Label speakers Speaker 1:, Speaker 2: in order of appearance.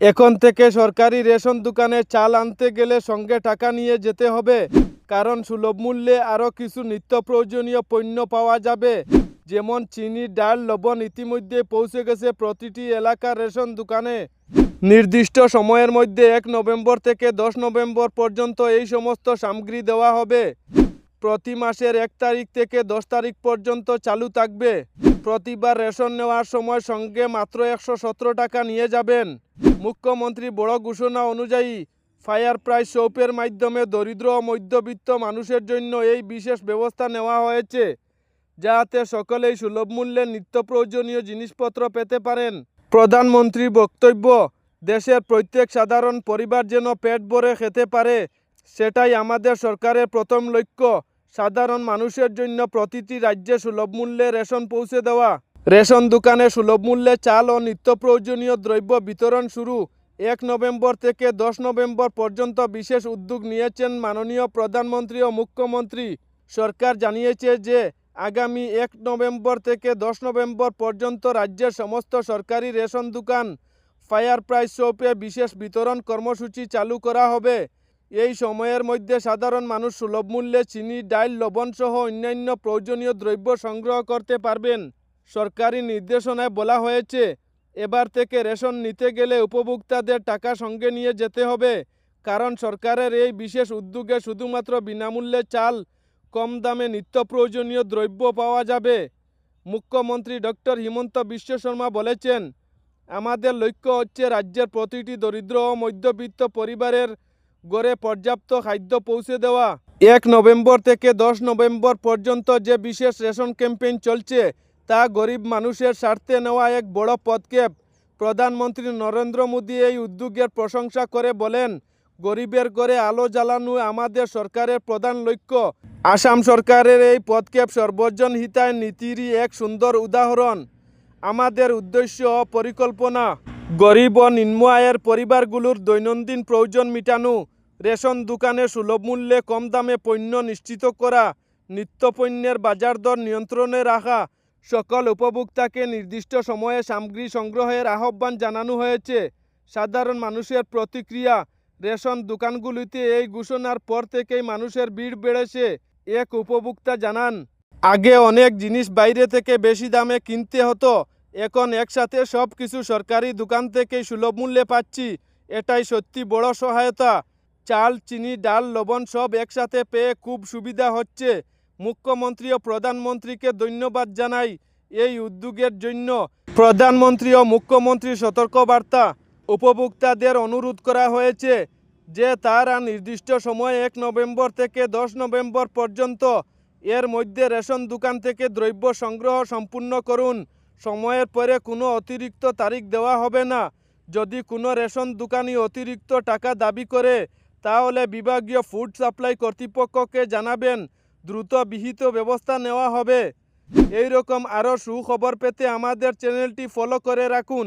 Speaker 1: এখন থেকে সরকারি রেশন দোকানে চাল আনতে গেলে সঙ্গে টাকা নিয়ে যেতে হবে, কারণ সুলভ মূল্যে আরও কিছু নিত্য প্রয়োজনীয় পণ্য পাওয়া যাবে। যেমন চিনি, ডাল, লবণ ইতিমধ্যে পৌঁছে গেছে প্রতিটি এলাকার রেশন দোকানে। নির্দিষ্ট সময়ের মধ্যে এক নভেম্বর থেকে দশ নভেম্বর পর্যন্ত এই সমস্ত সামগ্রী দেওয়া হবে। প্রতি মাসের এক তারিখ থেকে দশ তারিখ পর্যন্ত চালু থাকবে। প্রতিবার রেশন নেওয়ার সময় সঙ্গে মাত্র একশো সতেরো টাকা নিয়ে যাবেন। মুখ্যমন্ত্রী বড় ঘোষণা অনুযায়ী ফায়ার প্রাইস শৌপের মাধ্যমে দরিদ্র ও মধ্যবিত্ত মানুষের জন্য এই বিশেষ ব্যবস্থা নেওয়া হয়েছে, যাতে সকলেই সুলভ মূল্যে নিত্য প্রয়োজনীয় জিনিসপত্র পেতে পারেন। প্রধানমন্ত্রীর বক্তব্য, দেশের প্রত্যেক সাধারণ পরিবার যেন পেট ভরে খেতে পারে, সেটাই আমাদের সরকারের প্রথম লক্ষ্য, সাধারণ মানুষের জন্য প্রতিটি রাজ্যে সুলভ মূল্যে রেশন পৌঁছে দেওয়া। রেশন দোকানে সুলভ মূল্যে চাল ও নিত্য প্রয়োজনীয় দ্রব্য বিতরণ শুরু। এক নভেম্বর থেকে দশ নভেম্বর পর্যন্ত বিশেষ উদ্যোগ নিয়েছেন মাননীয় প্রধানমন্ত্রী ও মুখ্যমন্ত্রী। সরকার জানিয়েছে যে, আগামী এক নভেম্বর থেকে দশ নভেম্বর পর্যন্ত রাজ্যের সমস্ত সরকারি রেশন দোকান, ফায়ার প্রাইস শপে বিশেষ বিতরণ কর্মসূচি চালু করা হবে। এই সময়ের মধ্যে সাধারণ মানুষ সুলভ মূল্যে চিনি, ডাইল, লবণ সহ অন্যান্য প্রয়োজনীয় দ্রব্য সংগ্রহ করতে পারবেন। সরকারি নির্দেশনায় বলা হয়েছে, এবার থেকে রেশন নিতে গেলে উপভোক্তাদের টাকা সঙ্গে নিয়ে যেতে হবে। কারণ সরকারের এই বিশেষ উদ্যোগে শুধুমাত্র বিনামূল্যে চাল, কম দামে নিত্য প্রয়োজনীয় দ্রব্য পাওয়া যাবে। মুখ্যমন্ত্রী ডক্টর হিমন্ত বিশ্ব শর্মা বলেছেন, আমাদের লক্ষ্য হচ্ছে রাজ্যের প্রতিটি দরিদ্র ও মধ্যবিত্ত পরিবারের গড়ে পর্যাপ্ত খাদ্য পৌঁছে দেওয়া। এক নভেম্বর থেকে দশ নভেম্বর পর্যন্ত যে বিশেষ রেশন ক্যাম্পেইন চলছে তা গরিব মানুষের স্বার্থে নেওয়া এক বড় পদক্ষেপ। প্রধানমন্ত্রী নরেন্দ্র মোদী এই উদ্যোগের প্রশংসা করে বলেন, গরিবের ঘরে আলো জ্বালানো আমাদের সরকারের প্রধান লক্ষ্য। আসাম সরকারের এই পদক্ষেপ সর্বজন হিতায় নীতিরই এক সুন্দর উদাহরণ। আমাদের উদ্দেশ্য ও পরিকল্পনা গরিব ও নিম্ন আয়ের পরিবারগুলোর দৈনন্দিন প্রয়োজন মিটানো, রেশন দোকানে সুলভ মূল্যে কম দামে পণ্য নিশ্চিত করা, নিত্য পণ্যের বাজার দর নিয়ন্ত্রণে রাখা সকল উপভোক্তাকে নির্দিষ্ট সময়ে সামগ্রী সংগ্রহের আহ্বান জানানো হয়েছে। সাধারণ মানুষের প্রতিক্রিয়া, রেশন দোকানগুলিতে এই ঘোষণার পর থেকেই মানুষের ভিড় বেড়েছে, এক উপভোক্তা জানান। আগে অনেক জিনিস বাইরে থেকে বেশি দামে কিনতে হতো, এখন একসাথে সব কিছু সরকারি দোকান থেকেই সুলভ মূল্যে পাচ্ছি, এটাই সত্যি বড় সহায়তা। চাল, চিনি, ডাল, লবণ সব একসাথে পেয়ে খুব সুবিধা হচ্ছে। মুখ্যমন্ত্রী ও প্রধানমন্ত্রীকে ধন্যবাদ জানাই এই উদ্যোগের জন্য। প্রধানমন্ত্রী ও মুখ্যমন্ত্রীর সতর্কবার্তা উপভোক্তাদের অনুরোধ করা হয়েছে যে তারা নির্দিষ্ট সময়ে এক নভেম্বর থেকে দশ নভেম্বর পর্যন্ত এর মধ্যে রেশন দোকান থেকে দ্রব্য সংগ্রহ সম্পূর্ণ করুন। সময়ের পরে কোনো অতিরিক্ত তারিখ দেওয়া হবে না। যদি কোনো রেশন দোকানি অতিরিক্ত টাকা দাবি করে, তাহলে বিভাগীয় ফুড সাপ্লাই কর্তৃপক্ষকে জানাবেন দ্রুত বিহিত ব্যবস্থা নেওয়া হবে। এই রকম আরও সুখবর পেতে আমাদের চ্যানেলটি ফলো করে রাখুন।